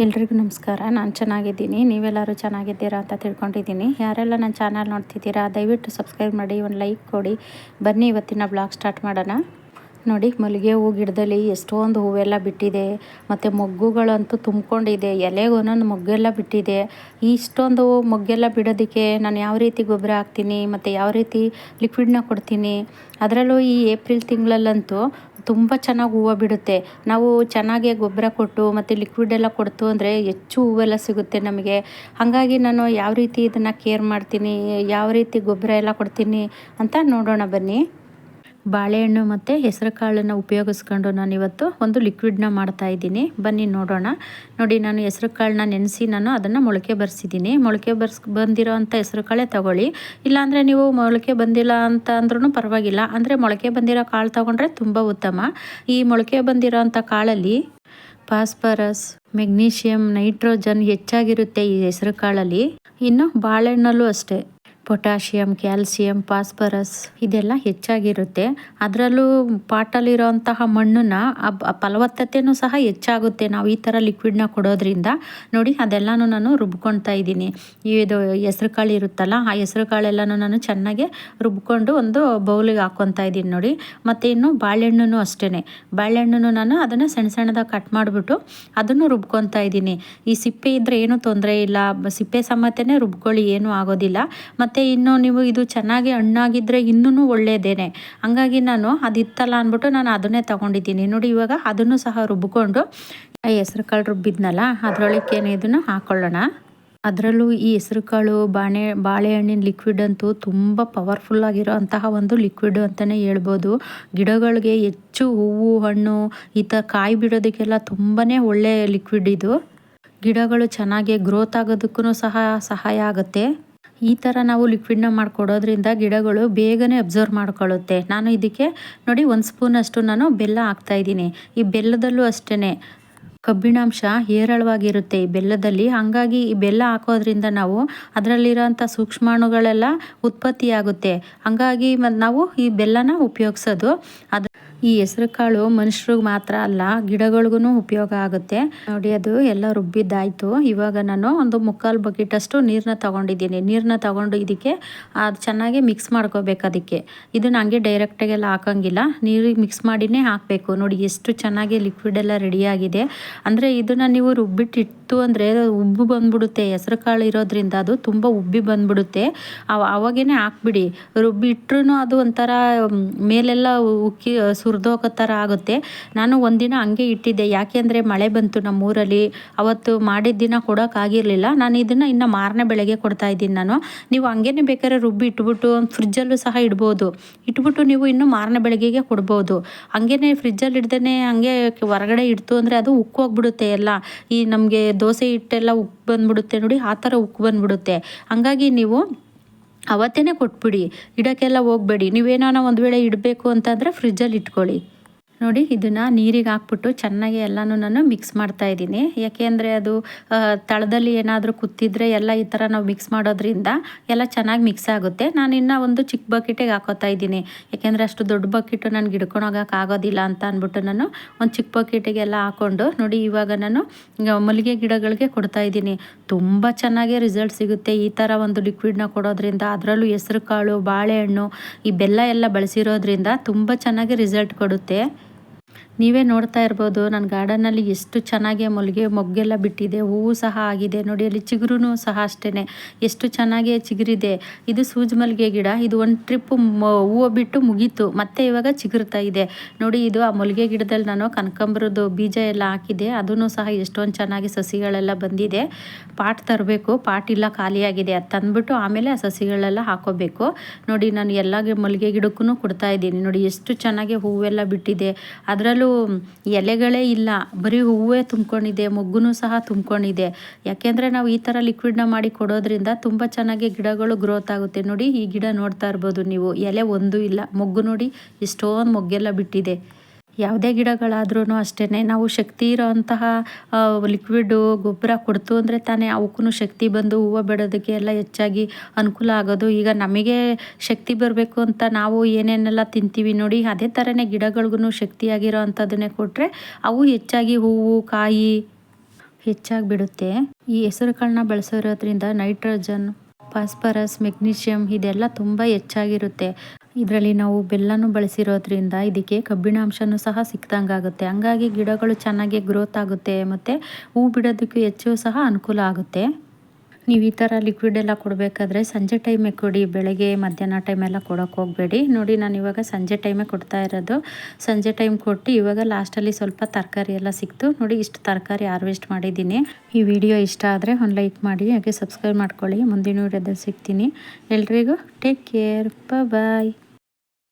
ಎಲ್ರಿಗೂ ನಮಸ್ಕಾರ. ನಾನು ಚೆನ್ನಾಗಿದ್ದೀನಿ. ನೀವೆಲ್ಲರೂ ಚೆನ್ನಾಗಿದ್ದೀರಾ ಅಂತ ತಿಳ್ಕೊಂಡಿದ್ದೀನಿ. ಯಾರೆಲ್ಲ ನನ್ನ ಚಾನಲ್ ನೋಡ್ತಿದ್ದೀರಾ, ದಯವಿಟ್ಟು ಸಬ್ಸ್ಕ್ರೈಬ್ ಮಾಡಿ, ಒಂದು ಲೈಕ್ ಕೊಡಿ. ಬನ್ನಿ ಇವತ್ತಿನ ಬ್ಲಾಗ್ ಸ್ಟಾರ್ಟ್ ಮಾಡೋಣ. ನೋಡಿ, ಮಲ್ಲಿಗೆ ಹೂ ಗಿಡದಲ್ಲಿ ಎಷ್ಟೊಂದು ಹೂವೆಲ್ಲ ಬಿಟ್ಟಿದೆ. ಮತ್ತು ಮೊಗ್ಗುಗಳಂತೂ ತುಂಬಿಕೊಂಡಿದೆ. ಎಲೆಗೆ ಒಂದೊಂದು ಮೊಗ್ಗೆಲ್ಲ ಬಿಟ್ಟಿದೆ. ಇಷ್ಟೊಂದು ಮೊಗ್ಗೆಲ್ಲ ಬಿಡೋದಕ್ಕೆ ನಾನು ಯಾವ ರೀತಿ ಗೊಬ್ಬರ ಹಾಕ್ತೀನಿ, ಮತ್ತು ಯಾವ ರೀತಿ ಲಿಕ್ವಿಡ್ನ ಕೊಡ್ತೀನಿ? ಅದರಲ್ಲೂ ಈ ಏಪ್ರಿಲ್ ತಿಂಗಳಲ್ಲಂತೂ ತುಂಬ ಚೆನ್ನಾಗಿ ಹೂವು ಬಿಡುತ್ತೆ. ನಾವು ಚೆನ್ನಾಗಿ ಗೊಬ್ಬರ ಕೊಟ್ಟು ಮತ್ತು ಲಿಕ್ವಿಡ್ ಎಲ್ಲ ಕೊಡ್ತು ಅಂದರೆ ಹೆಚ್ಚು ಹೂವೆಲ್ಲ ಸಿಗುತ್ತೆ ನಮಗೆ. ಹಾಗಾಗಿ ನಾನು ಯಾವ ರೀತಿ ಇದನ್ನು ಕೇರ್ ಮಾಡ್ತೀನಿ, ಯಾವ ರೀತಿ ಗೊಬ್ಬರ ಎಲ್ಲ ಕೊಡ್ತೀನಿ ಅಂತ ನೋಡೋಣ ಬನ್ನಿ. ಬಾಳೆಹಣ್ಣು ಮತ್ತು ಹೆಸರು ಕಾಳನ್ನು ಉಪಯೋಗಿಸ್ಕೊಂಡು ನಾನು ಇವತ್ತು ಒಂದು ಲಿಕ್ವಿಡ್ನ ಮಾಡ್ತಾ ಇದ್ದೀನಿ. ಬನ್ನಿ ನೋಡೋಣ. ನೋಡಿ, ನಾನು ಹೆಸರು ಕಾಳನ್ನ ನೆನೆಸಿ ನಾನು ಅದನ್ನು ಮೊಳಕೆ ಬರ್ಸಿದ್ದೀನಿ. ಮೊಳಕೆ ಬರ್ಸ್, ಬಂದಿರೋ ಅಂಥ ಹೆಸರು ಕಾಳೆ ತಗೊಳ್ಳಿ. ಇಲ್ಲಾಂದರೆ ನೀವು ಮೊಳಕೆ ಬಂದಿಲ್ಲ ಅಂತ ಅಂದ್ರೂ ಪರವಾಗಿಲ್ಲ. ಅಂದರೆ ಮೊಳಕೆ ಬಂದಿರೋ ಕಾಳು ತಗೊಂಡ್ರೆ ತುಂಬ ಉತ್ತಮ. ಈ ಮೊಳಕೆ ಬಂದಿರೋ ಅಂಥ ಕಾಳಲ್ಲಿ ಫಾಸ್ಫರಸ್ ಮೆಗ್ನೀಷಿಯಂ, ನೈಟ್ರೋಜನ್ ಹೆಚ್ಚಾಗಿರುತ್ತೆ ಈ ಹೆಸರು ಕಾಳಲ್ಲಿ ಇನ್ನು ಬಾಳೆಹಣ್ಣಲ್ಲೂ ಅಷ್ಟೇ. ಪೊಟ್ಯಾಷಿಯಮ್ ಕ್ಯಾಲ್ಸಿಯಂ, ಫಾಸ್ಫರಸ್ ಇದೆಲ್ಲ ಹೆಚ್ಚಾಗಿರುತ್ತೆ. ಅದರಲ್ಲೂ ಪಾಟಲ್ಲಿರೋಂತಹ ಮಣ್ಣನ್ನ ಫಲವತ್ತತೆಯೂ ಸಹ ಹೆಚ್ಚಾಗುತ್ತೆ ನಾವು ಈ ಥರ ಲಿಕ್ವಿಡ್ನ ಕೊಡೋದ್ರಿಂದ. ನೋಡಿ, ಅದೆಲ್ಲನೂ ನಾನು ರುಬ್ಕೊಳ್ತಾ ಇದ್ದೀನಿ. ಇದು ಹೆಸ್ರು ಕಾಳು ಇರುತ್ತಲ್ಲ, ಆ ಹೆಸ್ರು ಕಾಳೆಲ್ಲನೂ ನಾನು ಚೆನ್ನಾಗಿ ರುಬ್ಕೊಂಡು ಒಂದು ಬೌಲಿಗೆ ಹಾಕ್ಕೊತಾ ಇದ್ದೀನಿ ನೋಡಿ. ಮತ್ತು ಇನ್ನು ಬಾಳೆಹಣ್ಣು ಅಷ್ಟೇ ಬಾಳೆಹಣ್ಣು ನಾನು ಅದನ್ನು ಸಣ್ಣ ಸಣ್ಣದಾಗಿ ಕಟ್ ಮಾಡಿಬಿಟ್ಟು ಅದನ್ನು ರುಬ್ಕೊತಾ ಇದ್ದೀನಿ. ಈ ಸಿಪ್ಪೆ ಇದ್ದರೆ ಏನೂ ತೊಂದರೆ ಇಲ್ಲ. ಸಿಪ್ಪೆ ಸಮೇತನೇ ರುಬ್ಕೊಳ್ಳಿ, ಏನೂ ಆಗೋದಿಲ್ಲ. ಮತ್ತು ಮತ್ತು ಇನ್ನು ನೀವು ಇದು ಚೆನ್ನಾಗಿ ಹಣ್ಣಾಗಿದ್ದರೆ ಇನ್ನೂ ಒಳ್ಳೆಯದೇನೆ ಹಂಗಾಗಿ ನಾನು ಅದಿತ್ತಲ್ಲ ಅಂದ್ಬಿಟ್ಟು ನಾನು ಅದನ್ನೇ ತೊಗೊಂಡಿದ್ದೀನಿ. ನೋಡಿ ಇವಾಗ ಅದನ್ನು ಸಹ ರುಬ್ಕೊಂಡು ಹೆಸ್ರು ಕಾಳು ರುಬ್ಬಿದ್ನಲ್ಲ ಅದರೊಳಗೆ ಇದನ್ನು ಹಾಕ್ಕೊಳ್ಳೋಣ ಅದರಲ್ಲೂ ಈ ಹೆಸರು ಕಾಳು ಬಾಣೆ, ಬಾಳೆಹಣ್ಣಿನ ಲಿಕ್ವಿಡ್ ಅಂತೂ ತುಂಬ ಪವರ್ಫುಲ್ ಆಗಿರೋ ಅಂತಹ ಒಂದು ಲಿಕ್ವಿಡ್ ಅಂತಲೇ ಹೇಳ್ಬೋದು. ಗಿಡಗಳಿಗೆ ಹೆಚ್ಚು ಹೂವು, ಹಣ್ಣು, ಈ ಥರ ಕಾಯಿ ಬಿಡೋದಕ್ಕೆಲ್ಲ ತುಂಬಾ ಒಳ್ಳೆಯ ಲಿಕ್ವಿಡ್ ಇದು. ಗಿಡಗಳು ಚೆನ್ನಾಗಿ ಗ್ರೋತ್ ಆಗೋದಕ್ಕೂ ಸಹ ಸಹಾಯ ಆಗುತ್ತೆ. ಈ ಥರ ನಾವು ಲಿಕ್ವಿಡ್ನ ಮಾಡಿಕೊಡೋದ್ರಿಂದ ಗಿಡಗಳು ಬೇಗನೆ ಅಬ್ಸರ್ವ್ ಮಾಡ್ಕೊಳ್ಳುತ್ತೆ. ನಾನು ಇದಕ್ಕೆ ನೋಡಿ ಒಂದು ಸ್ಪೂನಷ್ಟು ನಾನು ಬೆಲ್ಲ ಹಾಕ್ತಾಯಿದ್ದೀನಿ ಈ ಬೆಲ್ಲದಲ್ಲೂ ಅಷ್ಟೇ ಕಬ್ಬಿಣಾಂಶ ಹೇರಳವಾಗಿರುತ್ತೆ ಈ ಬೆಲ್ಲದಲ್ಲಿ. ಹಾಗಾಗಿ ಈ ಬೆಲ್ಲ ಹಾಕೋದ್ರಿಂದ ನಾವು ಅದರಲ್ಲಿರೋಂಥ ಸೂಕ್ಷ್ಮಾಣುಗಳೆಲ್ಲ ಉತ್ಪತ್ತಿಯಾಗುತ್ತೆ. ಹಾಗಾಗಿ ನಾವು ಈ ಬೆಲ್ಲನ ಉಪಯೋಗಿಸೋದು. ಅದು ಈ ಹೆಸರು ಕಾಳು ಮನುಷ್ಯರಿಗೆ ಮಾತ್ರ ಅಲ್ಲ ಗಿಡಗಳಿಗೂ ಉಪಯೋಗ ಆಗುತ್ತೆ. ನೋಡಿ, ಅದು ಎಲ್ಲ ರುಬ್ಬಿದ್ದಾಯ್ತು. ಇವಾಗ ನಾನು ಒಂದು ಮುಕ್ಕಾಲು ಬಕೆಟ್ ಅಷ್ಟು ನೀರನ್ನ ತಗೊಂಡಿದ್ದೀನಿ. ನೀರನ್ನ ತಗೊಂಡು ಇದಕ್ಕೆ ಅದು ಚೆನ್ನಾಗಿ ಮಿಕ್ಸ್ ಮಾಡ್ಕೋಬೇಕು ಅದಕ್ಕೆ. ಇದನ್ನ ಹಂಗೆ ಡೈರೆಕ್ಟಾಗೆಲ್ಲ ಹಾಕಂಗಿಲ್ಲ. ನೀರಿಗೆ ಮಿಕ್ಸ್ ಮಾಡಿನೇ ಹಾಕಬೇಕು. ನೋಡಿ, ಎಷ್ಟು ಚೆನ್ನಾಗಿ ಲಿಕ್ವಿಡ್ ಎಲ್ಲ ರೆಡಿಯಾಗಿದೆ. ಅಂದರೆ ಇದನ್ನು ನೀವು ರುಬ್ಬಿಟ್ಟಿಟ್ಟು ಅಂದರೆ ಉಬ್ಬು ಬಂದ್ಬಿಡುತ್ತೆ. ಹೆಸರು ಕಾಳು ಇರೋದ್ರಿಂದ ಅದು ತುಂಬ ಉಬ್ಬಿ ಬಂದ್ಬಿಡುತ್ತೆ. ಅವಾಗೇನೆ ಹಾಕ್ಬಿಡಿ. ರುಬ್ಬಿಟ್ರು ಅದು ಒಂಥರ ಮೇಲೆಲ್ಲ ಉಕ್ಕಿ ಸುರಿದೋಗೋ ಥರ ಆಗುತ್ತೆ. ನಾನು ಒಂದಿನ ಹಂಗೆ ಇಟ್ಟಿದ್ದೆ. ಯಾಕೆ ಅಂದರೆ ಮಳೆ ಬಂತು ನಮ್ಮೂರಲ್ಲಿ. ಅವತ್ತು ಮಾಡಿದ ದಿನ ಕೊಡೋಕ್ಕಾಗಿರಲಿಲ್ಲ ನಾನು ಇದನ್ನು ಇನ್ನು ಮಾರನೇ ಬೆಳಗ್ಗೆ ಕೊಡ್ತಾ ಇದ್ದೀನಿ ನಾನು. ನೀವು ಹಂಗೇನೆ ಬೇಕಾದ್ರೆ ರುಬ್ಬಿ ಇಟ್ಬಿಟ್ಟು ಫ್ರಿಜ್ಜಲ್ಲೂ ಸಹ ಇಡ್ಬೋದು. ಇಟ್ಬಿಟ್ಟು ನೀವು ಇನ್ನು ಮಾರನೇ ಬೆಳಗ್ಗೆಗೆ ಕೊಡ್ಬೋದು. ಹಂಗೇನೆ ಫ್ರಿಜ್ಜಲ್ಲಿ ಇಡ್ದೇ ಹಂಗೆ ಹೊರಗಡೆ ಇಡ್ತು ಅಂದರೆ ಅದು ಉಕ್ಕೋಗ್ಬಿಡುತ್ತೆ ಎಲ್ಲ. ಈ ನಮಗೆ ದೋಸೆ ಹಿಟ್ಟೆಲ್ಲ ಉಕ್ಕು ಬಂದ್ಬಿಡುತ್ತೆ ನೋಡಿ, ಆ ಥರ ಉಕ್ಕು ಬಂದ್ಬಿಡುತ್ತೆ. ಹಂಗಾಗಿ ನೀವು ಅವತ್ತೇ ಕೊಟ್ಬಿಡಿ ಇಡೋಕ್ಕೆಲ್ಲ ಹೋಗಬೇಡಿ. ನೀವೇನಾನ ಒಂದು ವೇಳೆ ಇಡಬೇಕು ಅಂತಂದರೆ ಫ್ರಿಜ್ಜಲ್ಲಿ ಇಟ್ಕೊಳ್ಳಿ. ನೋಡಿ, ಇದನ್ನು ನೀರಿಗೆ ಹಾಕ್ಬಿಟ್ಟು ಚೆನ್ನಾಗಿ ಎಲ್ಲನೂ ನಾನು ಮಿಕ್ಸ್ ಮಾಡ್ತಾ ಇದ್ದೀನಿ. ಯಾಕೆಂದರೆ ಅದು ತಳದಲ್ಲಿ ಏನಾದರೂ ಕುತ್ತಿದ್ರೆ ಎಲ್ಲ ಈ ಥರ ನಾವು ಮಿಕ್ಸ್ ಮಾಡೋದ್ರಿಂದ ಎಲ್ಲ ಚೆನ್ನಾಗಿ ಮಿಕ್ಸ್ ಆಗುತ್ತೆ. ನಾನು ಇನ್ನೂ ಒಂದು ಚಿಕ್ಕ ಬಕೆಟಿಗೆ ಹಾಕೋತಾ ಇದ್ದೀನಿ. ಯಾಕೆಂದರೆ ಅಷ್ಟು ದೊಡ್ಡ ಬಕೆಟು ನನಗೆ ಹೋಗೋಕೆ ಆಗೋದಿಲ್ಲ ಅಂತ ಅಂದ್ಬಿಟ್ಟು ನಾನು ಒಂದು ಚಿಕ್ಕ ಬಕೆಟಿಗೆಲ್ಲ ಹಾಕ್ಕೊಂಡು ನೋಡಿ ಇವಾಗ ನಾನು ಮಲ್ಲಿಗೆ ಗಿಡಗಳಿಗೆ ಕೊಡ್ತಾ ಇದ್ದೀನಿ. ತುಂಬ ಚೆನ್ನಾಗಿ ರಿಸಲ್ಟ್ ಸಿಗುತ್ತೆ. ಈ ಥರ ಒಂದು ಲಿಕ್ವಿಡ್ನ ಕೊಡೋದ್ರಿಂದ ಅದರಲ್ಲೂ ಹೆಸರು ಕಾಳು ಬಾಳೆಹಣ್ಣು, ಈ ಬೆಲ್ಲ ಎಲ್ಲ ಬಳಸಿರೋದ್ರಿಂದ ತುಂಬ ಚೆನ್ನಾಗಿ ರಿಸಲ್ಟ್ ಕೊಡುತ್ತೆ. ನೀವೇ ನೋಡ್ತಾ ಇರ್ಬೋದು ನನ್ನ ಗಾರ್ಡನಲ್ಲಿ ಎಷ್ಟು ಚೆನ್ನಾಗಿ ಮೊಲಿಗೆ ಮೊಗ್ಗೆಲ್ಲ ಬಿಟ್ಟಿದೆ, ಹೂವು ಸಹ ಆಗಿದೆ. ನೋಡಿ, ಅಲ್ಲಿ ಚಿಗುರು ಸಹ ಅಷ್ಟೇ ಎಷ್ಟು ಚೆನ್ನಾಗಿ ಚಿಗುರಿದೆ. ಇದು ಸೂಜಿ ಮಲ್ಲಿಗೆ ಗಿಡ. ಇದು ಒಂದು ಟ್ರಿಪ್ ಹೂವು ಬಿಟ್ಟು ಮುಗೀತು. ಮತ್ತೆ ಇವಾಗ ಚಿಗುರ್ತಾ ಇದೆ. ನೋಡಿ, ಇದು ಆ ಮಲ್ಲಿಗೆ ಗಿಡದಲ್ಲಿ ನಾನು ಕನಕಾಂಬರದ್ದು ಬೀಜ ಎಲ್ಲ ಹಾಕಿದೆ ಅದೂ ಸಹ ಎಷ್ಟೊಂದು ಚೆನ್ನಾಗಿ ಸಸಿಗಳೆಲ್ಲ ಬಂದಿದೆ. ಪಾಟ್ ತರಬೇಕು. ಪಾಟ್ ಇಲ್ಲ, ಖಾಲಿಯಾಗಿದೆ. ಅದು ತಂದ್ಬಿಟ್ಟು ಆಮೇಲೆ ಆ ಸಸಿಗಳೆಲ್ಲ ಹಾಕೋಬೇಕು. ನೋಡಿ, ನಾನು ಎಲ್ಲ ಮಲ್ಲಿಗೆ ಗಿಡಕ್ಕೂ ಕೊಡ್ತಾ ಇದ್ದೀನಿ. ನೋಡಿ, ಎಷ್ಟು ಚೆನ್ನಾಗಿ ಹೂವೆಲ್ಲ ಬಿಟ್ಟಿದೆ. ಅದರಲ್ಲೂ ಎಲೆಗಳೇ ಇಲ್ಲ. ಬರೀ ಹೂವೇ ತುಂಬ್ಕೊಂಡಿದೆ, ಮೊಗ್ಗುನೂ ಸಹ ತುಂಬ್ಕೊಂಡಿದೆ. ಯಾಕೆಂದರೆ ನಾವು ಈ ಥರ ಲಿಕ್ವಿಡ್ನ ಮಾಡಿ ಕೊಡೋದ್ರಿಂದ ತುಂಬ ಚೆನ್ನಾಗಿ ಗಿಡಗಳು ಗ್ರೋತ್ ಆಗುತ್ತೆ. ನೋಡಿ, ಈ ಗಿಡ ನೋಡ್ತಾ ಇರ್ಬೋದು ನೀವು. ಎಲೆ ಒಂದೂ ಇಲ್ಲ. ಮೊಗ್ಗು ನೋಡಿ, ಎಷ್ಟೊಂದು ಮೊಗ್ಗೆಲ್ಲ ಬಿಟ್ಟಿದೆ. ಯಾವುದೇ ಗಿಡಗಳಾದ್ರೂ ಅಷ್ಟೇ ನಾವು ಶಕ್ತಿ ಇರೋಂತಹ ಲಿಕ್ವಿಡು ಗೊಬ್ಬರ ಕೊಡ್ತು ಅಂದರೆ ತಾನೇ ಅವಕ್ಕೂ ಶಕ್ತಿ ಬಂದು ಹೂವು ಬಿಡೋದಕ್ಕೆ ಎಲ್ಲ ಹೆಚ್ಚಾಗಿ ಅನುಕೂಲ ಆಗೋದು. ಈಗ ನಮಗೆ ಶಕ್ತಿ ಬರಬೇಕು ಅಂತ ನಾವು ಏನೇನೆಲ್ಲ ತಿಂತೀವಿ ನೋಡಿ, ಅದೇ ಥರನೇ ಗಿಡಗಳಿಗೂ ಶಕ್ತಿಯಾಗಿರೋ ಅಂಥದ್ದನ್ನೇ ಕೊಟ್ಟರೆ ಅವು ಹೆಚ್ಚಾಗಿ ಹೂವು, ಕಾಯಿ ಹೆಚ್ಚಾಗಿ ಬಿಡುತ್ತೆ. ಈ ಹೆಸರುಗಳನ್ನ ಬಳಸಿರೋದ್ರಿಂದ ನೈಟ್ರೋಜನ್ ಫಾಸ್ಫರಸ್, ಮೆಗ್ನೀಷಿಯಂ ಇದೆಲ್ಲ ತುಂಬ ಹೆಚ್ಚಾಗಿರುತ್ತೆ. ಇದರಲ್ಲಿ ನಾವು ಬೆಲ್ಲನೂ ಬಳಸಿರೋದ್ರಿಂದ ಇದಕ್ಕೆ ಕಬ್ಬಿಣಾಂಶನೂ ಸಹ ಸಿಕ್ದಂಗಾಗುತ್ತೆ. ಹಂಗಾಗಿ ಗಿಡಗಳು ಚೆನ್ನಾಗಿ ಗ್ರೋತ್ ಆಗುತ್ತೆ ಮತ್ತು ಹೂ ಬಿಡೋದಕ್ಕೂ ಹೆಚ್ಚು ಸಹ ಅನುಕೂಲ ಆಗುತ್ತೆ. ನೀವು ಈ ಥರ ಲಿಕ್ವಿಡ್ ಎಲ್ಲ ಕೊಡಬೇಕಾದ್ರೆ ಸಂಜೆ ಟೈಮೇ ಕೊಡಿ, ಬೆಳಗ್ಗೆ, ಮಧ್ಯಾಹ್ನ ಟೈಮೆಲ್ಲ ಕೊಡೋಕೆ ಹೋಗಬೇಡಿ. ನೋಡಿ, ನಾನು ಇವಾಗ ಸಂಜೆ ಟೈಮೇ ಕೊಡ್ತಾ ಇರೋದು. ಸಂಜೆ ಟೈಮ್ ಕೊಟ್ಟು ಇವಾಗ ಲಾಸ್ಟಲ್ಲಿ ಸ್ವಲ್ಪ ತರಕಾರಿ ಎಲ್ಲ ಸಿಕ್ತು. ನೋಡಿ, ಇಷ್ಟು ತರಕಾರಿ ಹಾರ್ವೆಸ್ಟ್ ಮಾಡಿದ್ದೀನಿ. ಈ ವಿಡಿಯೋ ಇಷ್ಟ ಆದರೆ ಒಂದು ಲೈಕ್ ಮಾಡಿ, ಹಾಗೆ ಸಬ್ಸ್ಕ್ರೈಬ್ ಮಾಡ್ಕೊಳ್ಳಿ. ಮುಂದಿನ ವಿಡಿಯೋದಲ್ಲಿ ಸಿಗ್ತೀನಿ. ಎಲ್ರಿಗೂ ಟೇಕ್ ಕೇರ್ ಬಾಯ್